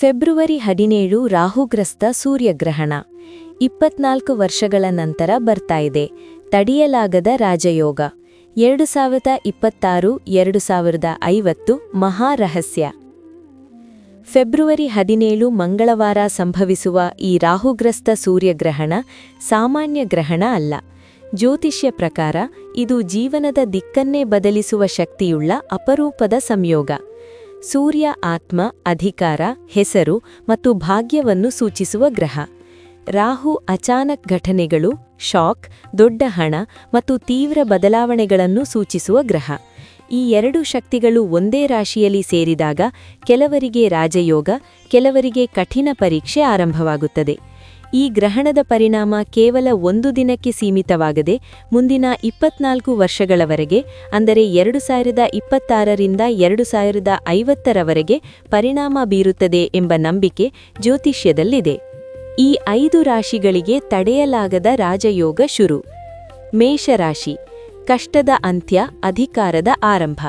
February ಹದಿನೇಳು ರಾಹುಗ್ರಸ್ತ ಸೂರ್ಯಗ್ರಹಣ. ಇಪ್ಪತ್ನಾಲ್ಕು ವರ್ಷಗಳ ನಂತರ ಬರ್ತಾ ಇದೆ. ತಡೆಯಲಾಗದ ರಾಜಯೋಗ. ಎರಡು ಸಾವಿರದ ಇಪ್ಪತ್ತಾರು, ಎರಡು ಸಾವಿರದ ಐವತ್ತು ಮಹಾರಹಸ್ಯ. ಫೆಬ್ರವರಿ ಹದಿನೇಳು ಮಂಗಳವಾರ ಸಂಭವಿಸುವ ಈ ರಾಹುಗ್ರಸ್ತ ಸೂರ್ಯಗ್ರಹಣ ಸಾಮಾನ್ಯ ಗ್ರಹಣ ಅಲ್ಲ. ಜ್ಯೋತಿಷ್ಯ ಪ್ರಕಾರ ಇದು ಜೀವನದ ದಿಕ್ಕನ್ನೇ ಬದಲಿಸುವ ಶಕ್ತಿಯುಳ್ಳ ಅಪರೂಪದ ಸಂಯೋಗ. ಸೂರ್ಯ ಆತ್ಮ, ಅಧಿಕಾರ, ಹೆಸರು ಮತ್ತು ಭಾಗ್ಯವನ್ನು ಸೂಚಿಸುವ ಗ್ರಹ. ರಾಹು ಅಚಾನಕ್ ಘಟನೆಗಳು, ಶಾಕ್, ದೊಡ್ಡ ಹಣ ಮತ್ತು ತೀವ್ರ ಬದಲಾವಣೆಗಳನ್ನು ಸೂಚಿಸುವ ಗ್ರಹ. ಈ ಎರಡು ಶಕ್ತಿಗಳು ಒಂದೇ ರಾಶಿಯಲ್ಲಿ ಸೇರಿದಾಗ ಕೆಲವರಿಗೆ ರಾಜಯೋಗ, ಕೆಲವರಿಗೆ ಕಠಿಣ ಪರೀಕ್ಷೆ ಆರಂಭವಾಗುತ್ತದೆ. ಈ ಗ್ರಹಣದ ಪರಿಣಾಮ ಕೇವಲ ಒಂದು ದಿನಕ್ಕೆ ಸೀಮಿತವಾಗದೆ ಮುಂದಿನ ಇಪ್ಪತ್ನಾಲ್ಕು ವರ್ಷಗಳವರೆಗೆ, ಅಂದರೆ ಎರಡು ಸಾವಿರದ ಇಪ್ಪತ್ತಾರರಿಂದ ಎರಡು ಸಾವಿರದ ಐವತ್ತರವರೆಗೆ ಪರಿಣಾಮ ಬೀರುತ್ತದೆ ಎಂಬ ನಂಬಿಕೆ ಜ್ಯೋತಿಷ್ಯದಲ್ಲಿದೆ. ಈ ಐದು ರಾಶಿಗಳಿಗೆ ತಡೆಯಲಾಗದ ರಾಜಯೋಗ ಶುರು. ಮೇಷರಾಶಿ. ಕಷ್ಟದ ಅಂತ್ಯ, ಅಧಿಕಾರದ ಆರಂಭ.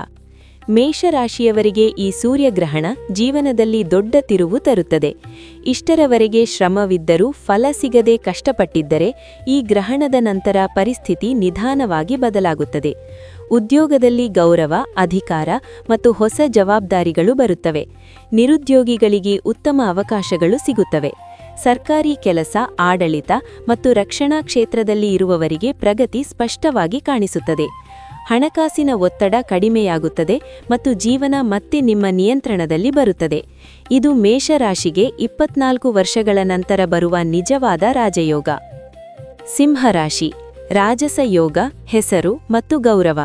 ಮೇಷರಾಶಿಯವರಿಗೆ ಈ ಸೂರ್ಯಗ್ರಹಣ ಜೀವನದಲ್ಲಿ ದೊಡ್ಡ ತಿರುವು ತರುತ್ತದೆ. ಇಷ್ಟರವರೆಗೆ ಶ್ರಮವಿದ್ದರೂ ಫಲ ಸಿಗದೆ ಕಷ್ಟಪಟ್ಟಿದ್ದರೆ ಈ ಗ್ರಹಣದ ನಂತರ ಪರಿಸ್ಥಿತಿ ನಿಧಾನವಾಗಿ ಬದಲಾಗುತ್ತದೆ. ಉದ್ಯೋಗದಲ್ಲಿ ಗೌರವ, ಅಧಿಕಾರ ಮತ್ತು ಹೊಸ ಜವಾಬ್ದಾರಿಗಳು ಬರುತ್ತವೆ. ನಿರುದ್ಯೋಗಿಗಳಿಗೆ ಉತ್ತಮ ಅವಕಾಶಗಳು ಸಿಗುತ್ತವೆ. ಸರ್ಕಾರಿ ಕೆಲಸ, ಆಡಳಿತ ಮತ್ತು ರಕ್ಷಣಾ ಕ್ಷೇತ್ರದಲ್ಲಿ ಇರುವವರಿಗೆ ಪ್ರಗತಿ ಸ್ಪಷ್ಟವಾಗಿ ಕಾಣಿಸುತ್ತದೆ. ಹಣಕಾಸಿನ ಒತ್ತಡ ಕಡಿಮೆಯಾಗುತ್ತದೆ ಮತ್ತು ಜೀವನ ಮತ್ತೆ ನಿಮ್ಮ ನಿಯಂತ್ರಣದಲ್ಲಿ ಬರುತ್ತದೆ. ಇದು ಮೇಷರಾಶಿಗೆ ಇಪ್ಪತ್ನಾಲ್ಕು ವರ್ಷಗಳ ನಂತರ ಬರುವ ನಿಜವಾದ ರಾಜಯೋಗ. ಸಿಂಹರಾಶಿ. ರಾಜಸ ಯೋಗ, ಹೆಸರು ಮತ್ತು ಗೌರವ.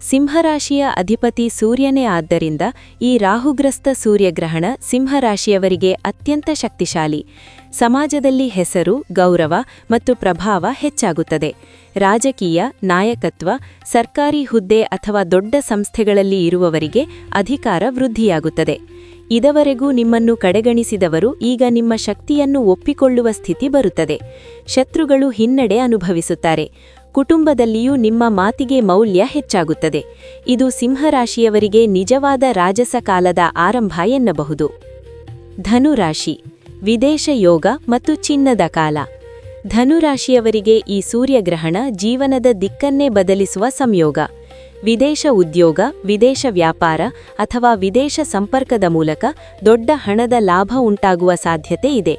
ಸಿಂಹರಾಶಿಯ ಅಧಿಪತಿ ಸೂರ್ಯನೇ ಆದ್ದರಿಂದ ಈ ರಾಹುಗ್ರಸ್ತ ಸೂರ್ಯಗ್ರಹಣ ಸಿಂಹರಾಶಿಯವರಿಗೆ ಅತ್ಯಂತ ಶಕ್ತಿಶಾಲಿ. ಸಮಾಜದಲ್ಲಿ ಹೆಸರು, ಗೌರವ ಮತ್ತು ಪ್ರಭಾವ ಹೆಚ್ಚಾಗುತ್ತದೆ. ರಾಜಕೀಯ, ನಾಯಕತ್ವ, ಸರ್ಕಾರಿ ಹುದ್ದೆ ಅಥವಾ ದೊಡ್ಡ ಸಂಸ್ಥೆಗಳಲ್ಲಿ ಇರುವವರಿಗೆ ಅಧಿಕಾರ ವೃದ್ಧಿಯಾಗುತ್ತದೆ. ಇದವರೆಗೂ ನಿಮ್ಮನ್ನು ಕಡೆಗಣಿಸಿದವರು ಈಗ ನಿಮ್ಮ ಶಕ್ತಿಯನ್ನು ಒಪ್ಪಿಕೊಳ್ಳುವ ಸ್ಥಿತಿ ಬರುತ್ತದೆ. ಶತ್ರುಗಳು ಹಿನ್ನಡೆ ಅನುಭವಿಸುತ್ತಾರೆ. ಕುಟುಂಬದಲ್ಲಿಯೂ ನಿಮ್ಮ ಮಾತಿಗೆ ಮೌಲ್ಯ ಹೆಚ್ಚಾಗುತ್ತದೆ. ಇದು ಸಿಂಹರಾಶಿಯವರಿಗೆ ನಿಜವಾದ ರಾಜಸ ಕಾಲದ ಆರಂಭ ಎನ್ನಬಹುದು. ಧನುರಾಶಿ ವಿದೇಶ ಯೋಗ ಮತ್ತು ಚಿನ್ನದ ಕಾಲ. ಧನುರಾಶಿಯವರಿಗೆ ಈ ಸೂರ್ಯಗ್ರಹಣ ಜೀವನದ ದಿಕ್ಕನ್ನೇ ಬದಲಿಸುವ ಸಂಯೋಗ. ವಿದೇಶ ಉದ್ಯೋಗ, ವಿದೇಶ ವ್ಯಾಪಾರ ಅಥವಾ ವಿದೇಶ ಸಂಪರ್ಕದ ಮೂಲಕ ದೊಡ್ಡ ಹಣದ ಲಾಭ ಉಂಟಾಗುವ ಸಾಧ್ಯತೆ ಇದೆ.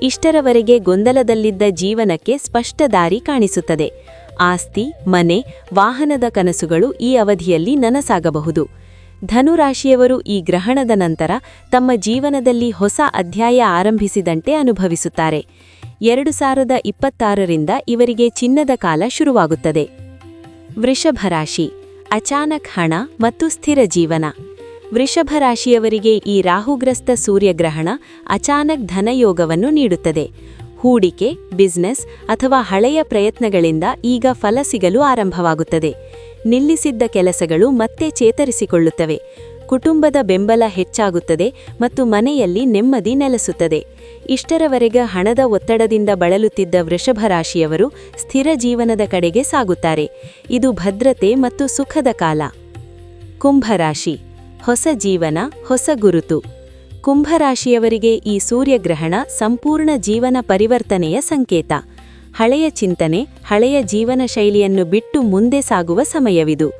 ಇಷ್ಟರವರೆಗೆ ಗೊಂದಲದಲ್ಲಿದ್ದ ಜೀವನಕ್ಕೆ ಸ್ಪಷ್ಟ ದಾರಿ ಕಾಣಿಸುತ್ತದೆ. ಆಸ್ತಿ, ಮನೆ, ವಾಹನದ ಕನಸುಗಳು ಈ ಅವಧಿಯಲ್ಲಿ ನನಸಾಗಬಹುದು. ಧನುರಾಶಿಯವರು ಈ ಗ್ರಹಣದ ನಂತರ ತಮ್ಮ ಜೀವನದಲ್ಲಿ ಹೊಸ ಅಧ್ಯಾಯ ಆರಂಭಿಸಿದಂತೆ ಅನುಭವಿಸುತ್ತಾರೆ. ಎರಡು ಸಾವಿರದ ಇಪ್ಪತ್ತಾರರಿಂದ ಇವರಿಗೆ ಚಿನ್ನದ ಕಾಲ ಶುರುವಾಗುತ್ತದೆ. ವೃಷಭರಾಶಿ ಅಚಾನಕ್ ಹಣ ಮತ್ತು ಸ್ಥಿರ ಜೀವನ. ವೃಷಭರಾಶಿಯವರಿಗೆ ಈ ರಾಹುಗ್ರಸ್ತ ಸೂರ್ಯಗ್ರಹಣ ಅಚಾನಕ್ ಧನಯೋಗವನ್ನು ನೀಡುತ್ತದೆ. ಹೂಡಿಕೆ, ಬಿಸ್ನೆಸ್ ಅಥವಾ ಹಳೆಯ ಪ್ರಯತ್ನಗಳಿಂದ ಈಗ ಫಲ ಸಿಗಲು ಆರಂಭವಾಗುತ್ತದೆ. ನಿಲ್ಲಿಸಿದ್ದ ಕೆಲಸಗಳು ಮತ್ತೆ ಚೇತರಿಸಿಕೊಳ್ಳುತ್ತವೆ. ಕುಟುಂಬದ ಬೆಂಬಲ ಹೆಚ್ಚಾಗುತ್ತದೆ ಮತ್ತು ಮನೆಯಲ್ಲಿ ನೆಮ್ಮದಿ ನೆಲೆಸುತ್ತದೆ. ಇಷ್ಟರವರೆಗೆ ಹಣದ ಒತ್ತಡದಿಂದ ಬಳಲುತ್ತಿದ್ದ ವೃಷಭ ರಾಶಿಯವರು ಸ್ಥಿರ ಜೀವನದ ಕಡೆಗೆ ಸಾಗುತ್ತಾರೆ. ಇದು ಭದ್ರತೆ ಮತ್ತು ಸುಖದ ಕಾಲ. ಕುಂಭರಾಶಿ ಹೊಸ ಜೀವನ, ಹೊಸ ಗುರುತು. ಕುಂಭರಾಶಿಯವರಿಗೆ ಈ ಸೂರ್ಯಗ್ರಹಣ ಸಂಪೂರ್ಣ ಜೀವನ ಪರಿವರ್ತನೆಯ ಸಂಕೇತ. ಹಳೆಯ ಚಿಂತನೆ, ಹಳೆಯ ಜೀವನ ಶೈಲಿಯನ್ನು ಬಿಟ್ಟು ಮುಂದೆ ಸಾಗುವ ಸಮಯವಿದು.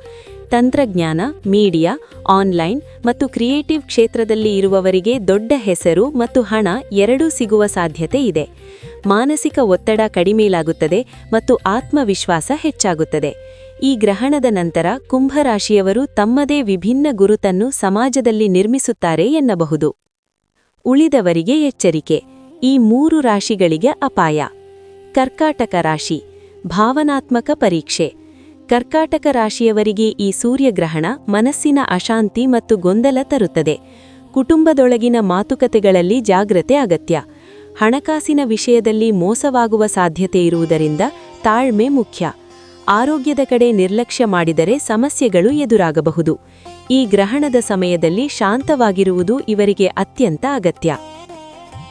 ತಂತ್ರಜ್ಞಾನ, ಮೀಡಿಯಾ, ಆನ್ಲೈನ್ ಮತ್ತು ಕ್ರಿಯೇಟಿವ್ ಕ್ಷೇತ್ರದಲ್ಲಿ ಇರುವವರಿಗೆ ದೊಡ್ಡ ಹೆಸರು ಮತ್ತು ಹಣ ಎರಡೂ ಸಿಗುವ ಸಾಧ್ಯತೆ ಇದೆ. ಮಾನಸಿಕ ಒತ್ತಡ ಕಡಿಮೆಲಾಗುತ್ತದೆ ಮತ್ತು ಆತ್ಮವಿಶ್ವಾಸ ಹೆಚ್ಚಾಗುತ್ತದೆ. ಈ ಗ್ರಹಣದ ನಂತರ ಕುಂಭರಾಶಿಯವರು ತಮ್ಮದೇ ವಿಭಿನ್ನ ಗುರುತನ್ನು ಸಮಾಜದಲ್ಲಿ ನಿರ್ಮಿಸುತ್ತಾರೆ ಎನ್ನಬಹುದು. ಉಳಿದವರಿಗೆ ಎಚ್ಚರಿಕೆ. ಈ ಮೂರು ರಾಶಿಗಳಿಗೆ ಅಪಾಯ. ಕರ್ಕಾಟಕ ರಾಶಿ, ಭಾವನಾತ್ಮಕ ಪರೀಕ್ಷೆ. ಕರ್ಕಾಟಕ ರಾಶಿಯವರಿಗೆ ಈ ಸೂರ್ಯಗ್ರಹಣ ಮನಸ್ಸಿನ ಅಶಾಂತಿ ಮತ್ತು ಗೊಂದಲ ತರುತ್ತದೆ. ಕುಟುಂಬದೊಳಗಿನ ಮಾತುಕತೆಗಳಲ್ಲಿ ಜಾಗ್ರತೆ ಅಗತ್ಯ. ಹಣಕಾಸಿನ ವಿಷಯದಲ್ಲಿ ಮೋಸವಾಗುವ ಸಾಧ್ಯತೆ ಇರುವುದರಿಂದ ತಾಳ್ಮೆ ಮುಖ್ಯ. ಆರೋಗ್ಯದ ಕಡೆ ನಿರ್ಲಕ್ಷ್ಯ ಮಾಡಿದರೆ ಸಮಸ್ಯೆಗಳು ಎದುರಾಗಬಹುದು. ಈ ಗ್ರಹಣದ ಸಮಯದಲ್ಲಿ ಶಾಂತವಾಗಿರುವುದು ಇವರಿಗೆ ಅತ್ಯಂತ ಅಗತ್ಯ.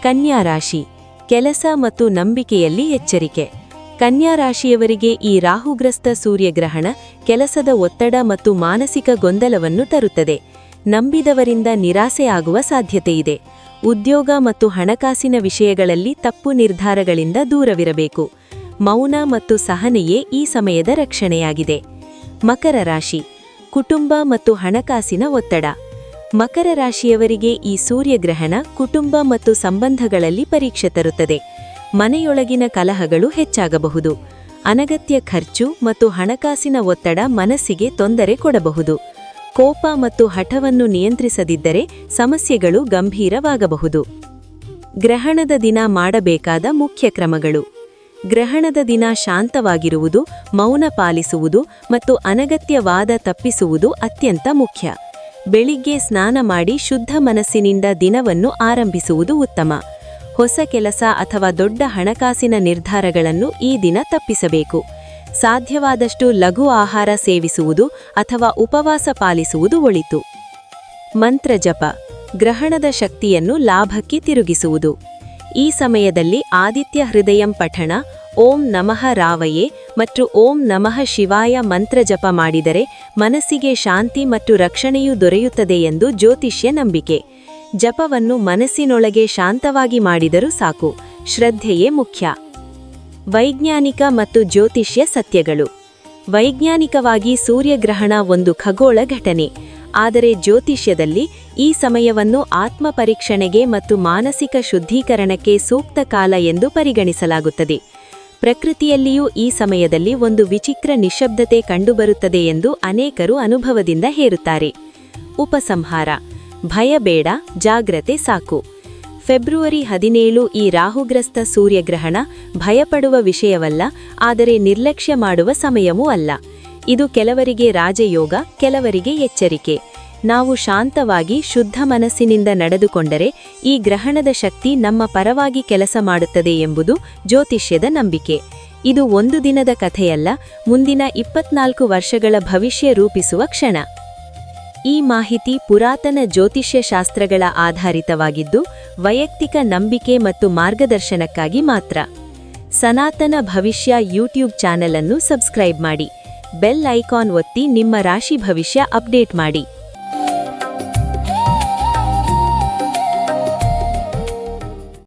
ಕನ್ಯಾ ರಾಶಿ ಕೆಲಸ ಮತ್ತು ನಂಬಿಕೆಯಲ್ಲಿ ಎಚ್ಚರಿಕೆ. ಕನ್ಯಾ ರಾಶಿಯವರಿಗೆ ಈ ರಾಹುಗ್ರಸ್ತ ಸೂರ್ಯಗ್ರಹಣ ಕೆಲಸದ ಒತ್ತಡ ಮತ್ತು ಮಾನಸಿಕ ಗೊಂದಲವನ್ನು ತರುತ್ತದೆ. ನಂಬಿದವರಿಂದ ನಿರಾಸೆ ಆಗುವ ಸಾಧ್ಯತೆಯಿದೆ ಉದ್ಯೋಗ ಮತ್ತು ಹಣಕಾಸಿನ ವಿಷಯಗಳಲ್ಲಿ ತಪ್ಪು ನಿರ್ಧಾರಗಳಿಂದ ದೂರವಿರಬೇಕು. ಮೌನ ಮತ್ತು ಸಹನೆಯೇ ಈ ಸಮಯದ ರಕ್ಷಣೆಯಾಗಿದೆ. ಮಕರ ರಾಶಿ. ಕುಟುಂಬ ಮತ್ತು ಹಣಕಾಸಿನ ಒತ್ತಡ. ಮಕರ ರಾಶಿಯವರಿಗೆ ಈ ಸೂರ್ಯಗ್ರಹಣ ಕುಟುಂಬ ಮತ್ತು ಸಂಬಂಧಗಳಲ್ಲಿ ಪರೀಕ್ಷೆ ತರುತ್ತದೆ. ಮನೆಯೊಳಗಿನ ಕಲಹಗಳು ಹೆಚ್ಚಾಗಬಹುದು. ಅನಗತ್ಯ ಖರ್ಚು ಮತ್ತು ಹಣಕಾಸಿನ ಒತ್ತಡ ಮನಸ್ಸಿಗೆ ತೊಂದರೆ ಕೊಡಬಹುದು. ಕೋಪ ಮತ್ತು ಹಠವನ್ನು ನಿಯಂತ್ರಿಸದಿದ್ದರೆ ಸಮಸ್ಯೆಗಳು ಗಂಭೀರವಾಗಬಹುದು. ಗ್ರಹಣದ ದಿನ ಮಾಡಬೇಕಾದ ಮುಖ್ಯ ಕ್ರಮಗಳು. ಗ್ರಹಣದ ದಿನ ಶಾಂತವಾಗಿರುವುದು, ಮೌನ ಪಾಲಿಸುವುದು ಮತ್ತು ಅನಗತ್ಯವಾದ ತಪ್ಪಿಸುವುದು ಅತ್ಯಂತ ಮುಖ್ಯ. ಬೆಳಿಗ್ಗೆ ಸ್ನಾನ ಮಾಡಿ ಶುದ್ಧ ಮನಸ್ಸಿನಿಂದ ದಿನವನ್ನು ಆರಂಭಿಸುವುದು ಉತ್ತಮ. ಹೊಸ ಕೆಲಸ ಅಥವಾ ದೊಡ್ಡ ಹಣಕಾಸಿನ ನಿರ್ಧಾರಗಳನ್ನು ಈ ದಿನ ತಪ್ಪಿಸಬೇಕು. ಸಾಧ್ಯವಾದಷ್ಟು ಲಘು ಆಹಾರ ಸೇವಿಸುವುದು ಅಥವಾ ಉಪವಾಸ ಪಾಲಿಸುವುದು ಒಳಿತು. ಮಂತ್ರ ಜಪ. ಗ್ರಹಣದ ಶಕ್ತಿಯನ್ನು ಲಾಭಕ್ಕೆ ತಿರುಗಿಸುವುದು. ಈ ಸಮಯದಲ್ಲಿ ಆದಿತ್ಯ ಹೃದಯಂ ಪಠಣ, ಓಂ ನಮಃ ರಾವಯೇ ಮತ್ತು ಓಂ ನಮಃ ಶಿವಾಯ ಮಂತ್ರ ಜಪ ಮಾಡಿದರೆ ಮನಸ್ಸಿಗೆ ಶಾಂತಿ ಮತ್ತು ರಕ್ಷಣೆಯೂ ದೊರೆಯುತ್ತದೆ ಎಂದು ಜ್ಯೋತಿಷ್ಯ ನಂಬಿಕೆ. ಜಪವನ್ನು ಮನಸ್ಸಿನೊಳಗೆ ಶಾಂತವಾಗಿ ಮಾಡಿದರೂ ಸಾಕು, ಶ್ರದ್ಧೆಯೇ ಮುಖ್ಯ. ವೈಜ್ಞಾನಿಕ ಮತ್ತು ಜ್ಯೋತಿಷ್ಯ ಸತ್ಯಗಳು. ವೈಜ್ಞಾನಿಕವಾಗಿ ಸೂರ್ಯಗ್ರಹಣ ಒಂದು ಖಗೋಳ ಘಟನೆ. ಆದರೆ ಜ್ಯೋತಿಷ್ಯದಲ್ಲಿ ಈ ಸಮಯವನ್ನು ಆತ್ಮಪರೀಕ್ಷಣೆಗೆ ಮತ್ತು ಮಾನಸಿಕ ಶುದ್ಧೀಕರಣಕ್ಕೆ ಸೂಕ್ತ ಕಾಲ ಎಂದು ಪರಿಗಣಿಸಲಾಗುತ್ತದೆ. ಪ್ರಕೃತಿಯಲ್ಲಿಯೂ ಈ ಸಮಯದಲ್ಲಿ ಒಂದು ವಿಚಿತ್ರ ನಿಶಬ್ದತೆ ಕಂಡುಬರುತ್ತದೆ ಎಂದು ಅನೇಕರು ಅನುಭವದಿಂದ ಹೇರುತ್ತಾರೆ. ಉಪಸಂಹಾರ. ಭಯ ಬೇಡ, ಜಾಗ್ರತೆ ಸಾಕು. ಫೆಬ್ರವರಿ ಹದಿನೇಳು ಈ ರಾಹುಗ್ರಸ್ತ ಸೂರ್ಯಗ್ರಹಣ ಭಯಪಡುವ ವಿಷಯವಲ್ಲ, ಆದರೆ ನಿರ್ಲಕ್ಷ್ಯ ಮಾಡುವ ಸಮಯವೂ ಅಲ್ಲ. ಇದು ಕೆಲವರಿಗೆ ರಾಜಯೋಗ, ಕೆಲವರಿಗೆ ಎಚ್ಚರಿಕೆ. ನಾವು ಶಾಂತವಾಗಿ, ಶುದ್ಧ ಮನಸ್ಸಿನಿಂದ ನಡೆದುಕೊಂಡರೆ ಈ ಗ್ರಹಣದ ಶಕ್ತಿ ನಮ್ಮ ಪರವಾಗಿ ಕೆಲಸ ಮಾಡುತ್ತದೆ ಎಂಬುದು ಜ್ಯೋತಿಷ್ಯದ ನಂಬಿಕೆ. ಇದು ಒಂದು ದಿನದ ಕಥೆಯಲ್ಲ, ಮುಂದಿನ ಇಪ್ಪತ್ನಾಲ್ಕು ವರ್ಷಗಳ ಭವಿಷ್ಯ ರೂಪಿಸುವ ಕ್ಷಣ. ಈ ಮಾಹಿತಿ ಪುರಾತನ ಜ್ಯೋತಿಷ್ಯ ಶಾಸ್ತ್ರಗಳ ಆಧಾರಿತವಾಗಿದ್ದು, ವೈಯಕ್ತಿಕ ನಂಬಿಕೆ ಮತ್ತು ಮಾರ್ಗದರ್ಶನಕ್ಕಾಗಿ ಮಾತ್ರ. ಸನಾತನ ಭವಿಷ್ಯ ಯೂಟ್ಯೂಬ್ ಚಾನೆಲ್ ಅನ್ನು ಸಬ್ಸ್ಕ್ರೈಬ್ ಮಾಡಿ. ಬೆಲ್ ಐಕಾನ್ ಒತ್ತಿ ನಿಮ್ಮ ರಾಶಿ ಭವಿಷ್ಯ ಅಪ್ಡೇಟ್ ಮಾಡಿ.